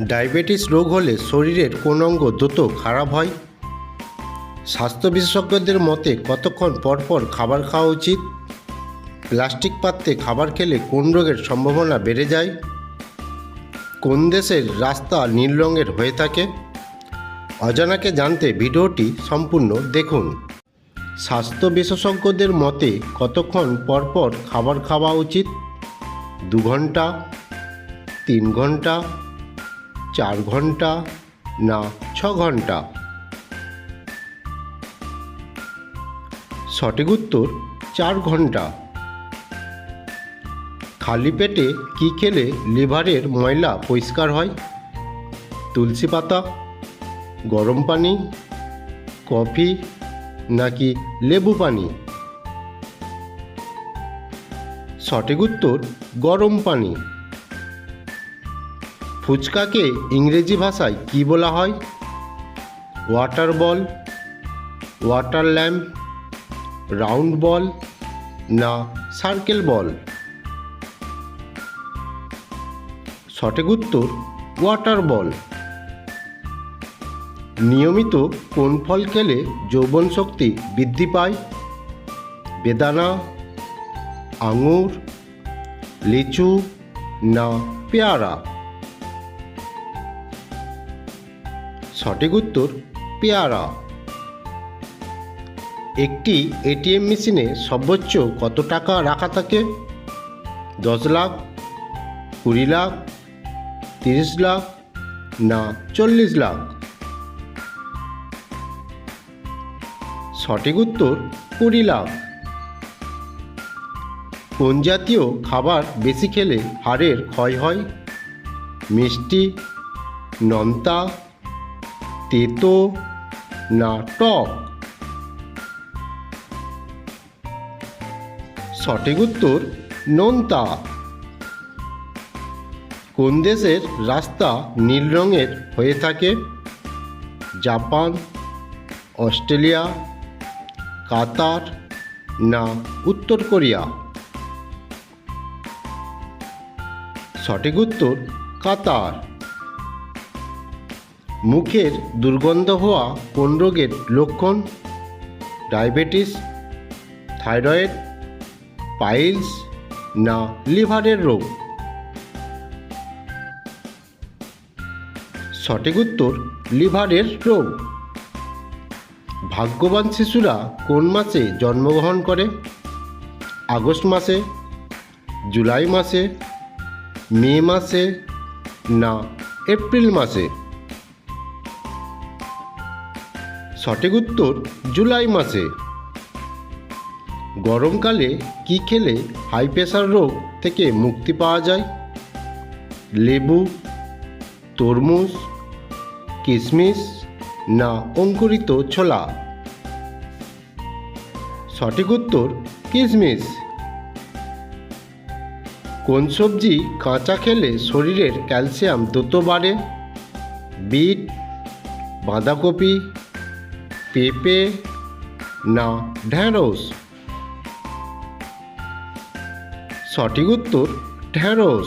Diabetes রোগ হলে শরীরের কোন অঙ্গ দ্রুত খারাপ হয়? স্বাস্থ্য বিশেষজ্ঞদের মতে কতক্ষণ পরপর খাবার খাওয়া উচিত? প্লাস্টিক পাত্রে খাবার খেলে কোন রোগের সম্ভাবনা বেড়ে যায়? কোন দেশের রাস্তা নীল রঙের হয়ে থাকে? অজানাকে জানতে ভিডিওটি সম্পূর্ণ দেখুন। স্বাস্থ্য বিশেষজ্ঞদের মতে কতক্ষণ পরপর খাবার খাওয়া উচিত? দু ঘণ্টা? তিন ঘণ্টা? চার ঘণ্টা না ছ ঘণ্টা? সঠিক উত্তর, চার ঘণ্টা। খালি পেটে কি খেলে লিভারের ময়লা পরিষ্কার হয়? তুলসী পাতা, গরম পানি, কফি নাকি লেবু পানি? সঠিক উত্তর, গরম পানি। ফুচকাকে ইংরেজি ভাষায় কি বলা হয়? Water ball, water lamp, round ball না সার্কেল বল? সঠিক উত্তর, ওয়াটার বল। নিয়মিত কোন ফল খেলে যৌবন শক্তি বৃদ্ধি পায়? বেদানা, আঙুর, লিচু না পেয়ারা? সঠিক উত্তর পেয়ারা। একটি এটিএম মেশিনে সর্বোচ্চ কত টাকা রাখা থাকে? দশ লাখ, কুড়ি লাখ, তিরিশ লাখ, না চল্লিশ লাখ? সঠিক উত্তর কুড়ি লাখ। কোন জাতীয় খাবার বেশি খেলে হাড়ের ক্ষয় হয়? মিষ্টি, নন্তা তেতো না টক সঠিক উত্তর নোনতা। কোন দেশের রাস্তা নীল রঙের হয়ে থাকে? জাপান, অস্ট্রেলিয়া, কাতার না উত্তর কোরিয়া? সঠিক উত্তর কাতার। মুখের দুর্গন্ধ হওয়া কোন রোগের লক্ষণ? ডায়াবেটিস, থাইরয়েড, পাইলস না লিভারের রোগ? সঠিক উত্তর, লিভারের রোগ। ভাগ্যবান শিশুরা কোন মাসে জন্মগ্রহণ করে? আগস্ট মাসে, জুলাই মাসে, মে মাসে না এপ্রিল মাসে? সঠিক উত্তর জুলাই মাসে। গরমকালে কি খেলে হাই প্রেশার রোগ থেকে মুক্তি পাওয়া যায়? লেবু, তরমুজ কিশমিশ না অঙ্কুরিত ছোলা? সঠিক উত্তর কিশমিশ কোন সবজি কাঁচা খেলে শরীরের ক্যালসিয়াম দ্রুত বাড়ে? বিট, বাঁধাকপি পেঁপে, না ঢ্যাঁড়স? সঠিক উত্তর, ঢ্যাঁড়স।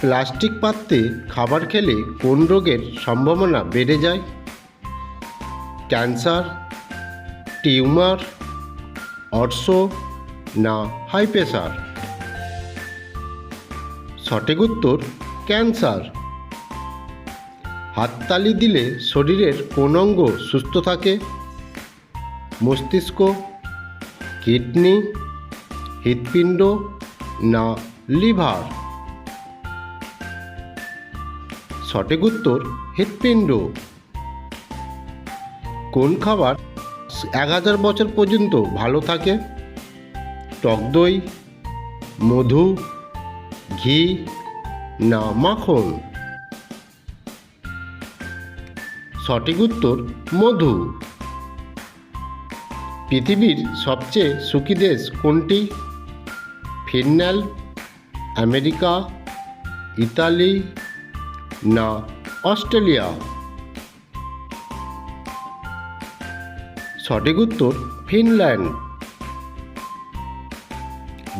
প্লাস্টিক পাত্রে খাবার খেলে কোন রোগের সম্ভাবনা বেড়ে যায়? ক্যান্সার, টিউমার অর্শ না হাই প্রেশার সঠিক উত্তর, ক্যান্সার। হাততালি দিলে শরীরের কোন অঙ্গ সুস্থ থাকে? মস্তিষ্ক, কিডনি, হৃৎপিণ্ড না লিভার? সঠিক উত্তর, হৃৎপিণ্ড। কোন খাবার এক হাজার বছর পর্যন্ত ভালো থাকে? টক দই, মধু, ঘি না মাখন? সঠিক উত্তর মধু। পৃথিবীর সবচেয়ে সুখী দেশ কোনটি? ফিনল্যান্ড, আমেরিকা, ইতালি না অস্ট্রেলিয়া? সঠিক উত্তর ফিনল্যান্ড।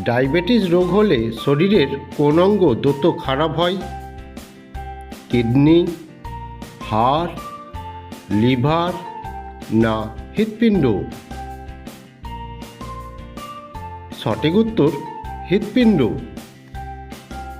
ডায়াবেটিস রোগ হলে শরীরের কোন অঙ্গ দ্রুত খারাপ হয়? কিডনি, হাড় লিভার না হৃৎপিণ্ড? সঠিক উত্তর হৃৎপিণ্ড।